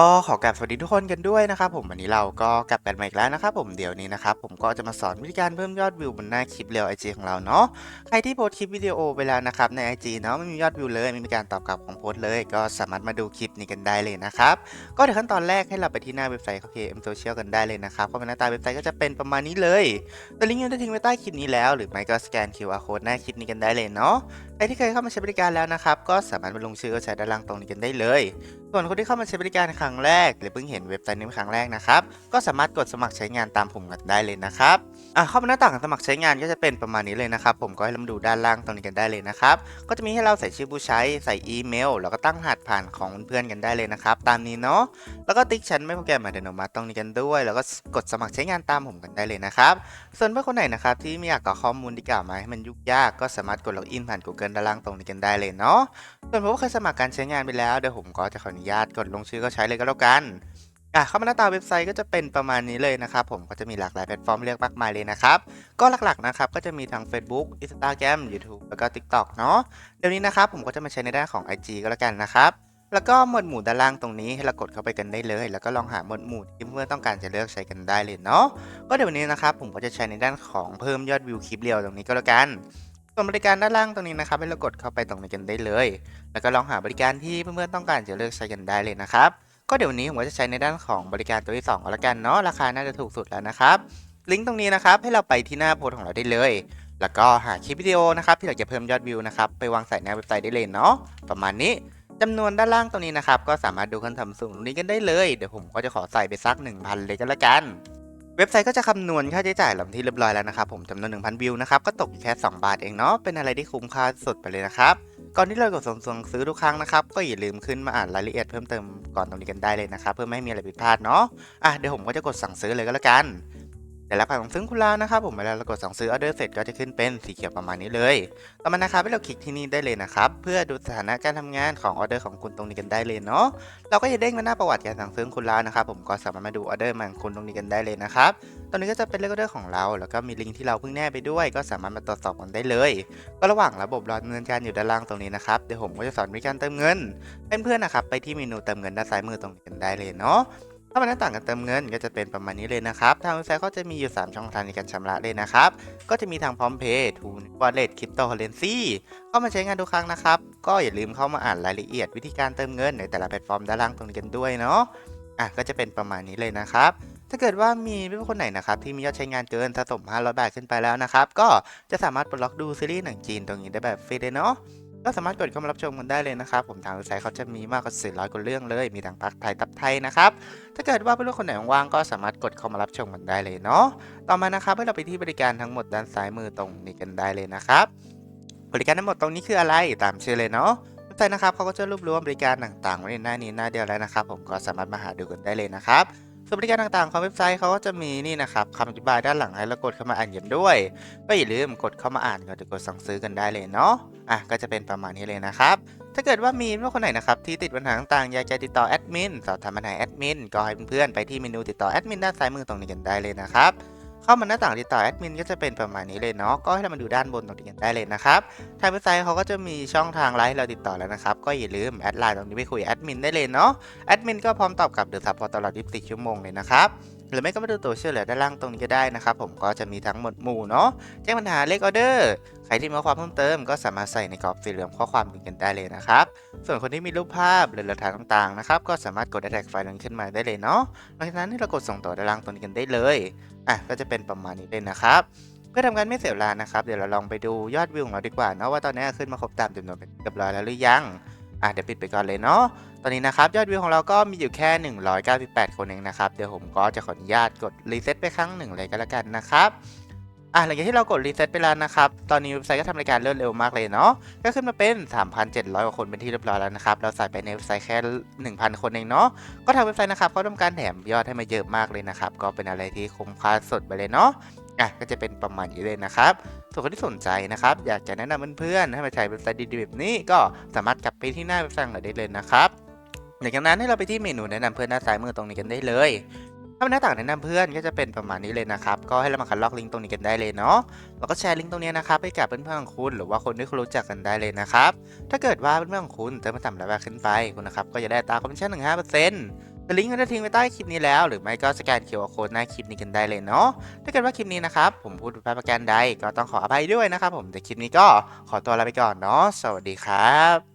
ก็ขอกราบสวัสดีทุกคนกันด้วยนะครับผมวันนี้เราก็กลับกันมาอีกแล้วนะครับผมเดี๋ยวนี้นะครับผมก็จะมาสอนวิธีการเพิ่มยอดวิวบนหน้าคลิปเร็วไอจของเราเนาะใครที่โพสคลิปวิดีโอไปแล้วนะครับใน IG เนาะไม่มียอดวิวเลยไม่มีการตอบกลับของโพสเลย ก็สามารถมาดูคลิปนี้กันได้เลยนะครับก็เดี๋ยวขั้นตอนแรกให้เราไปที่หน้าเว็บไซต์ของ KM Social กันได้เลยนะครับก็เป็นหน้าตาเว็บไซต์ก็จะเป็นประมาณนี้เลยแต่ลิงก์ยังได้ทิ้งไว้ใต้คลิปนี้แล้ว หรือไม่ก็สแกน QR code หน้าคลิปนี้กันได้เลยเนาะใครที่เคยเข้ามาใช้บริการแล้วนะครับ ก็สามารถมาลงชื่อก็ใช้ด้านล่างตรงนี้กันได้เลย ส่วนคนที่เข้ามาใช้บริการครั้งแรก หรือเพิ่งเห็นเว็บไซต์นี้เป็นครั้งแรกนะครับ ก็สามารถกดสมัครใช้งานตามผมกันได้เลยนะครับอะเข้ามาหน้าต่างสมัครใช้งานก็จะเป็นประมาณนี้เลยนะครับ ผมก็ให้เรามาดูด้านล่างตรงนี้กันได้เลยนะครับ ก็จะมีให้เราใส่ชื่อผู้ใช้ใส่อีเมล แล้วก็ตั้งรหัสผ่านของเพื่อนๆกันได้เลยนะครับ ตามนี้เนาะแล้วก็ติ๊กชั้นไม่โปรแกรมอัตโนมัติตรงนี้กันด้วย แล้วก็กดสมัครใช้งานตามผมกันได้เลยนะครับ ส่วนเพื่อนคนไหนนะครับที่ไม่อยากกรอกข้อมูลที่กล่าวมาให้มันยุ่งยากก็สามารถกดล็อกอินผ่าน Google ด้านล่างตรงนี้กันได้เลยเนาะส่วนผมก็เคยสมัครการใช้งานไปแล้วเดี๋ยวผมก็จะขออนุญาตกดลงชื่อก็ใช้เลยก็แล้วกันอะเข้ามาหน้าตาเว็บไซต์ก็จะเป็นประมาณนี้เลยนะครับผมก็จะมีหลากหลายแพลตฟอร์มเลือกมากมายเลยนะครับ ก็หลักๆนะครับก็จะมีทั้ง Facebook Instagram YouTube แล้วก็ TikTok เนาะเดี๋ยวนี้นะครับผมก็จะมาใช้ในด้านของ IG ก็แล้วกันนะครับแล้วก็หมวดหมู่ด้านล่างตรงนี้ให้เรากดเข้าไปกันได้เลย แล้วก็ลองหาหมวดหมู่ที่เพื่อนต้องการจะเลือกใช้กันได้เลยเนาะก็เดี๋ยววันนี้นะครับผมก็จะใช้ในด้านของเพิ่มยอดวิวคลิปเรียวตรงนี้ก็แล้วกัน ส่วนบริการด้านล่างตรงนี้นะครับให้เรากดเข้าไปตรงนี้กันได้เลย แล้วก็ลองหาบริการที่เพื่อนๆต้องการจะเลือกใช้กันได้เลยนะครับ ก็เดี๋ยววันนี้ผมก็จะใช้ในด้านของบริการตัวที่2ก็แล้วกันเนาะราคาน่าจะถูกสุดแล้วนะครับลิงก์ตรงนี้นะครับให้เราไปที่หน้าโพสของเราได้เลย แล้วก็หาคลิปวิดีโอนะครับที่อยากจะเพิ่มยอดวิวนะครับไปวางใส่ในเว็บไซต์ได้เลยเนาะประมาณนี้จำนวนด้านล่างตรงนี้นะครับก็สามารถดูขั้นต่ำสูงตรงนี้กันได้เลย เดี๋ยวผมก็จะขอใส่ไปสัก 1,000 เลยก็แล้วกัน เว็บไซต์ก็จะคำนวณค่าใช้จ่ายเหล่านี้เรียบร้อยแล้วนะครับผมจำนวน 1,000 วิวนะครับก็ตกอยู่แค่ 2 บาทเองเนาะเป็นอะไรที่คุ้มค่าสุดไปเลยนะครับก่อนที่เรากดส่งส่งซื้อทุกครั้งนะครับก็อย่าลืมขึ้นมาอ่านรายละเอียดเพิ่มเติมก่อนตรงนี้กันได้เลยนะครับเพื่อไม่ให้มีอะไรผิดพลาดเนาะอะเดี๋ยวผมก็จะกดสั่งซื้อเลยก็แล้วกัน แต่แล้วผ่านของซื้อคุณแล้วนะครับผมเวลาเรากดสั่งซื้อออเดอร์เสร็จก็จะขึ้นเป็นสีเขียวประมาณนี้เลย ต่อมานะครับให้เราคลิกที่นี่ได้เลยนะครับ เพื่อดูสถานะการทำงานของออเดอร์ของคุณตรงนี้กันได้เลยเนาะเราก็จะเด้งมาหน้าประวัติการสั่งซื้อคุณแล้วนะครับผมก็สามารถมาดูออเดอร์ของคุณตรงนี้กันได้เลยนะครับตอนนี้ก็จะเป็นเลขออเดอร์ของเรา แล้วก็มีลิงก์ที่เราเพิ่งแนบไปด้วย ก็สามารถมาตรวจสอบกันได้เลย ก็ระหว่างระบบรอดำเนินการอยู่ด้านล่างตรงนี้นะครับเดี๋ยวผมก็จะสอนวิธีการเติมเงินเพื่อนๆนะครับไปที่เมนูเติมเงินด้านซ้ายมือตรงนี้กันได้เลยเนาะ ถ้ามันหน้าต่างการเติมเงินก็จะเป็นประมาณนี้เลยนะครับ ทางเว็บไซต์เขาจะมีอยู่ 3 ช่องทางในการชำระเลยนะครับ ก็จะมีทางพร้อมเพย์ทูนวอลเล็ตคริปโตเคอเรนซีเข้ามาใช้งานทุกครั้งนะครับ ก็อย่าลืมเข้ามาอ่านรายละเอียดวิธีการเติมเงินในแต่ละแพลตฟอร์มด้านล่างตรงนี้กันด้วยเนาะอะก็จะเป็นประมาณนี้เลยนะครับถ้าเกิดว่ามีเพื่อนคนไหนนะครับที่มียอดใช้งานเกินสะสม500บาทขึ้นไปแล้วนะครับ ก็จะสามารถปลดล็อกดูซีรีส์หนังจีนตรงนี้ได้แบบฟรีเลยเนาะ ก็สามารถกดเข้ามารับชมกันได้เลยนะครับ ผมทางเว็บไซต์เขาจะมีมากกว่า400กว่าเรื่องเลย มีทั้งภาคไทยตับไทยนะครับ ถ้าเกิดว่าเพื่อนๆคนไหนว่างก็สามารถกดเข้ามารับชมกันได้เลยเนาะ ต่อมานะครับให้เราไปที่บริการทั้งหมดด้านซ้ายมือตรงนี้กันได้เลยนะครับ บริการทั้งหมดตรงนี้คืออะไรตามชื่อเลยเนาะไซต์นะครับเขาก็จะรวบรวมบริการต่างๆไว้ในหน้านี้หน้าเดียวแล้วนะครับ ผมก็สามารถมาหาดูกันได้เลยนะครับ ส่วนบริการต่างๆ ของเว็บไซต์เขาก็จะมีนี่นะครับคำอธิบายด้านหลังให้เรากดเข้ามาอ่านกันด้วย ก็อย่าลืมกดเข้ามาอ่านก่อนจะกดสั่งซื้อกันได้เลยเนาะอะก็จะเป็นประมาณนี้เลยนะครับถ้าเกิดว่ามีเพื่อนคนไหนนะครับที่ติดปัญหาต่างๆอยากจะติดต่อแอดมินสอบถามปัญหาแอดมินก็ให้เพื่อนๆไปที่เมนูติดต่อแอดมินด้านซ้ายมือตรงนี้กันได้เลยนะครับ เข้ามาหน้าต่างติดต่อแอดมินก็จะเป็นประมาณนี้เลยเนาะก็ให้เรามาดูด้านบนตรงนี้กันได้เลยนะครับทางเว็บไซต์เขาก็จะมีช่องทางไลน์ให้เราติดต่อแล้วนะครับ ก็อย่าลืมแอดไลน์ตรงนี้ไปคุยแอดมินได้เลยเนาะแอดมินก็พร้อมตอบกลับเดือซัพพอร์ตตลอด 24 ชั่วโมงเลยนะครับหรือไม่ก็มาดูตัวช่วยเหลือด้านล่างตรงนี้ก็ได้นะครับผมก็จะมีทั้งหมดหมู่เนาะแจ้งปัญหาเลขออเดอร์ ใครที่มีข้อความเพิ่มเติมก็สามารถใส่ในกรอบสีเหลืองข้อความนี้กันได้เลยนะครับ ส่วนคนที่มีรูปภาพหรือหลักฐานต่างๆนะครับก็สามารถกดแท็กไฟล์นั้นขึ้นมาได้เลยเนาะหลังจากนั้นให้เรากดส่งต่อด้านล่างตรงนี้กันได้เลยอะก็จะเป็นประมาณนี้เลยนะครับเพื่อทำการไม่เสียเวลานะครับ เดี๋ยวเราลองไปดูยอดวิวของเราดีกว่าเนาะว่าตอนนี้ขึ้นมาครบตามจำนวนเป็นเรียบร้อยแล้วหรือยังอะเดี๋ยวปิดไปก่อนเลยเนาะตอนนี้นะครับยอดวิวของเราก็มีอยู่แค่ 198 คนเองนะครับ เดี๋ยวผมก็จะขออนุญาตกดรีเซ็ตไปครั้งหนึ่งเลยก็แล้วกันนะครับ อะหลังจากที่เรากดรีเซ็ตไปแล้วนะครับ ตอนนี้เว็บไซต์ก็ทำรายการรวดเร็วมากเลยเนาะ ก็ขึ้นมาเป็น 3,700 กว่าคนเป็นที่เรียบร้อยแล้วนะครับ เราใส่ไปในเว็บไซต์แค่ 1,000 คนเองเนาะ ก็ทางเว็บไซต์นะครับเขาทำการแถมยอดให้มาเยอะมากเลยนะครับ ก็เป็นอะไรที่คุ้มค่าสุดไปเลยเนาะ อะก็จะเป็นประมาณนี้เลยนะครับส่วนคนที่สนใจนะครับ อยากจะแนะนำเพื่อนๆให้มาใช้เว็บไซต์ดีๆแบบนี้ ก็สามารถกลับไปที่หน้าเว็บไซต์ของเราได้เลยนะครับหลังจากนั้นให้เราไปที่เมนูแนะนำเพื่อนด้าซ้ายมือตรงนี้กันได้เลย ถ้าเป็นหน้าต่างแนะนำเพื่อนก็จะเป็นประมาณนี้เลยนะครับ ก็ให้เรามาคัดลอกลิงก์ตรงนี้กันได้เลยเนาะ แล้วก็แชร์ลิงก์ตรงนี้นะครับให้กับเพื่อนๆของคุณหรือว่าคนที่คุณรู้จักกันได้เลยนะครับ ถ้าเกิดว่าเพื่อนๆของคุณเติมมาต่ำแล้วแบขึ้นไปคุณนะครับก็จะได้ตราคอมมิชชั่นถึง5%ลิงก์ก็จะทิ้งไว้ใต้คลิปนี้แล้ว หรือไม่ก็สแกน QR Code หน้าคลิปนี้กันได้เลยเนาะถ้าเกิดว่าคลิปนี้นะครับ ผมพูดผิดพลาดประการใดก็ต้องขออภัยด้วยนะครับผมแต่คลิปนี้ก็ขอตัวลาไปก่อนเนาะสวัสดีครับ